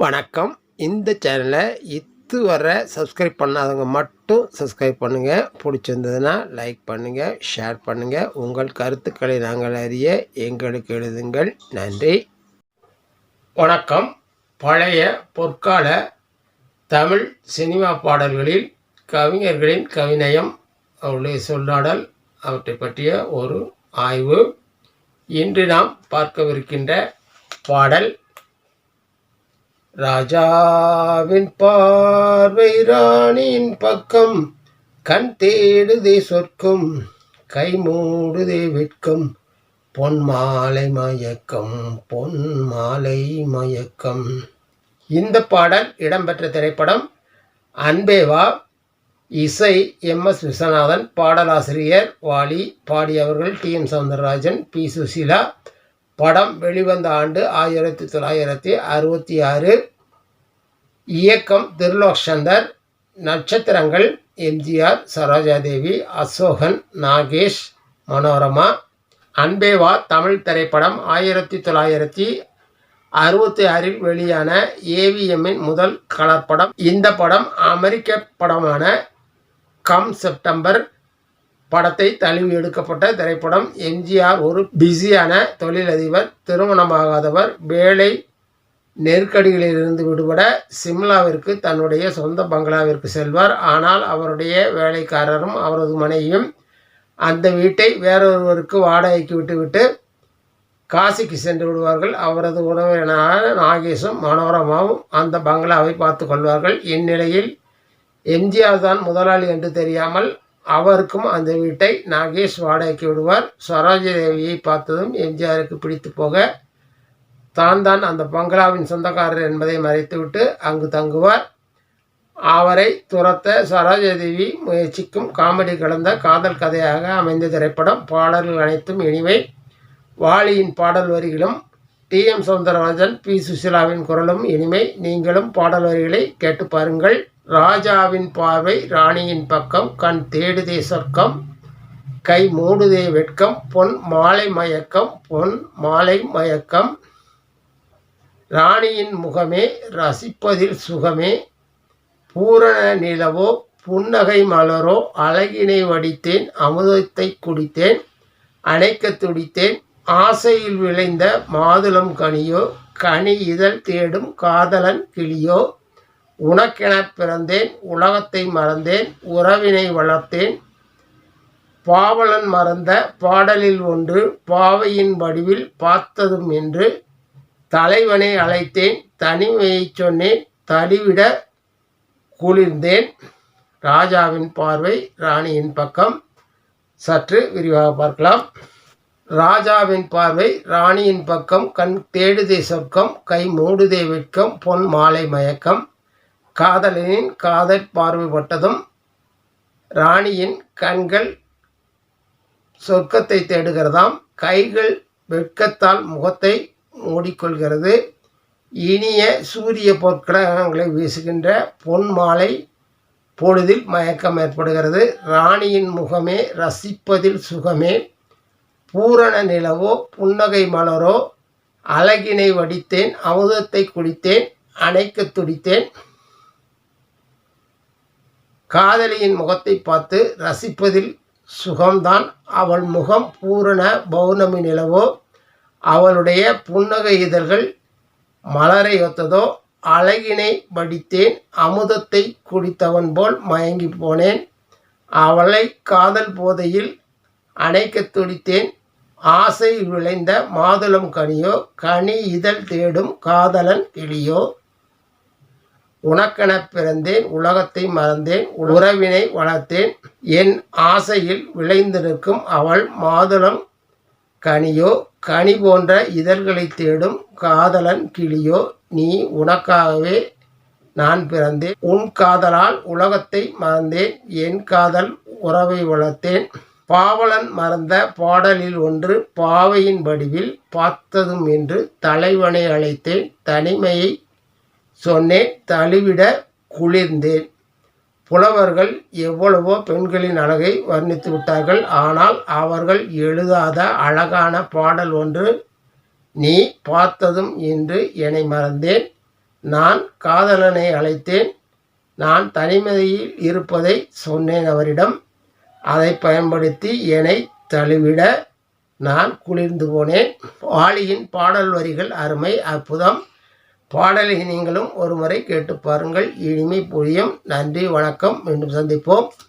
வணக்கம். இந்த சேனலை இதுவரை சப்ஸ்கிரைப் பண்ணாதவங்க மட்டும் சப்ஸ்கிரைப் பண்ணுங்கள் பிடிச்சிருந்ததுன்னா லைக் பண்ணுங்கள் ஷேர் பண்ணுங்கள் உங்கள் கருத்துக்களை நாங்கள் அறிய எங்களுக்கு எழுதுங்கள். நன்றி. வணக்கம். பழைய பொற்கால தமிழ் சினிமா பாடல்களில் கவிஞர்களின் கவிநயம் அவருடைய சொல்லாடல் அவற்றை பற்றிய ஒரு ஆய்வு. இன்று நாம் பார்க்கவிருக்கின்ற பாடல் ராஜாவின் பார்வை ராணியின் பக்கம் கண் தேடுதே சொற்கும் கை மூடுதே விற்கும் பொன் மாலை மயக்கம் பொன் மாலை மயக்கம். இந்த பாடல் இடம்பெற்ற திரைப்படம் அன்பேவா இசை எம் எஸ் விஸ்வநாதன் பாடலாசிரியர் Vaali பாடியவர்கள் T M Soundararajan P Susheela படம் வெளிவந்த ஆண்டு ஆயிரத்தி தொள்ளாயிரத்தி அறுபத்தி ஆறு. இயக்கம் திருலோக் சந்தர் நட்சத்திரங்கள் எம்ஜிஆர் சரோஜாதேவி அசோகன் நாகேஷ் மனோரமா. அன்பேவா தமிழ் திரைப்படம் ஆயிரத்தி தொள்ளாயிரத்தி அறுபத்தி ஆறில் வெளியான ஏவிஎம்மின் முதல் கலர் படம். இந்த படம் அமெரிக்க படமான கம் செப்டம்பர் படத்தை தழுவி எடுக்கப்பட்ட திரைப்படம் எம்ஜிஆர் ஒரு பிஸியான தொழிலதிபர் திருமணமாகாதவர் வேலை நெருக்கடிகளிலிருந்து விடுபட சிம்லாவிற்கு தன்னுடைய சொந்த பங்களாவிற்கு செல்வார். ஆனால் அவருடைய வேலைக்காரரும் அவரது மனைவியும் அந்த வீட்டை வேறொருவருக்கு வாடகைக்கு விட்டுவிட்டு காசிக்கு சென்று விடுவார்கள். அவரது உறவினரான நாகேஷும் மனோரமாவும் அந்த பங்களாவை பார்த்து கொள்வார்கள். இந்நிலையில் எம்ஜிஆர் தான் முதலாளி என்று தெரியாமல் அவருக்கும் அந்த வீட்டை நாகேஷ் வாடகைக்கு விடுவார். சரோஜி தேவியை பார்த்ததும் எம்ஜிஆருக்கு பிடித்து போக தான் தான் அந்த பங்களாவின் சொந்தக்காரர் என்பதை மறைத்துவிட்டு அங்கு தங்குவார். அவரை துரத்த சரோஜாதேவி முயற்சிக்கும் காமெடி கலந்த காதல் கதையாக அமைந்த திரைப்படம் பாடல்கள் அனைத்தும் இனிமை. வாலியின் பாடல் வரிகளும் டி எம் சௌந்தரராஜன் பி சுசிலாவின் குரலும் இனிமை. நீங்களும் பாடல் வரிகளை கேட்டு பாருங்கள். ராஜாவின் பார்வை ராணியின் பக்கம் கண் தேடுதே சொர்க்கம் கை மூடுதே வெட்கம் பொன் மாலை மயக்கம் பொன் மாலை மயக்கம். ராணியின் முகமே ரசிப்பதில் சுகமே. பூரண நிலவோ புன்னகை மலரோ அழகினை வடித்தேன் அமுதத்தை குடித்தேன் அணைக்க துடித்தேன். ஆசையில் விளைந்த மாதுளம் கனியோ கனி இதழ் தேடும் காதலன் கிளியோ உனக்கென பிறந்தேன் உலகத்தை மறந்தேன் உறவினை வளர்த்தேன். பாவலன் மறந்த பாடலில் ஒன்று பாவையின் வடிவில் பார்த்ததும் என்று தலைவனை அழைத்தேன் தனிமையைச் சொன்னேன் தடிவிட குளிர்ந்தேன். ராஜாவின் பார்வை ராணியின் பக்கம். சற்று விரிவாக பார்க்கலாம். ராஜாவின் பார்வை ராணியின் பக்கம். கண் தேடுதே சொர்க்கம் கை மூடுதே வெட்கம் பொன் மாலை மயக்கம். காதலனின் காதல் பார்வைப்பட்டதும் ராணியின் கண்கள் சொர்க்கத்தை தேடுகிறதாம். கைகள் வெட்கத்தால் முகத்தை மூடிக்கொள்கிறது. இனிய சூரிய பொற்கடகங்களை வீசுகின்ற பொன் மாலை பொழுதில் மயக்கம் ஏற்படுகிறது. ராணியின் முகமே ரசிப்பதில் சுகமே. பூரண நிலவோ புன்னகை மலரோ அழகினை வடித்தேன் அமுதத்தை குடித்தேன் அணைக்க துடித்தேன். காதலியின் முகத்தை பார்த்து ரசிப்பதில் சுகம்தான். அவள் முகம் பூரண பௌர்ணமி நிலவோ அவளுடைய புன்னகை இதழ்கள் மலரை ஒத்ததோ அழகினை வடித்தேன் அமுதத்தை குடித்தவன் போல் மயங்கி போனேன். அவளை காதல் போதையில் அணைக்க துடித்தேன். ஆசை விளைந்த மாதுளம் கனியோ கனி இதழ் தேடும் காதலன் கிளியோ உனக்கெனப் பிறந்தேன் உலகத்தை மறந்தேன் உறவினை வளர்த்தேன். என் ஆசையில் விளைந்து நிற்கும் அவள் மாதுளம் கனியோ கனி போன்ற இதழ்களை தேடும் காதலன் கிளியோ நீ உனக்காகவே நான் பிறந்தேன். உன் காதலால் உலகத்தை மறந்தேன் என் காதல் உறவை வளர்த்தேன். பாவலன் மறந்த பாடலில் ஒன்று பாவையின் வடிவில் பார்த்ததும் என்று தலைவனை அழைத்தேன். தனிமையை சொன்னேன் தழுவிட குளிர்ந்தேன். புலவர்கள் எவ்வளவோ பெண்களின் அழகை வர்ணித்து விட்டார்கள். ஆனால் அவர்கள் எழுதாத அழகான பாடல் ஒன்று நீ பார்த்ததும் இன்று என்னை மறந்தேன். நான் காதலனை அழைத்தேன். நான் தனிமையில் இருப்பதை சொன்னேன் அவரிடம். அதை பயன்படுத்தி என்னை தழுவிட நான் குளிர்ந்து போனேன். வாலியின் பாடல் வரிகள் அருமை அற்புதம். பாடலை நீங்களும் ஒருமுறை கேட்டு பாருங்கள். இனிமை புரியும் நன்றி வணக்கம். மீண்டும் சந்திப்போம்.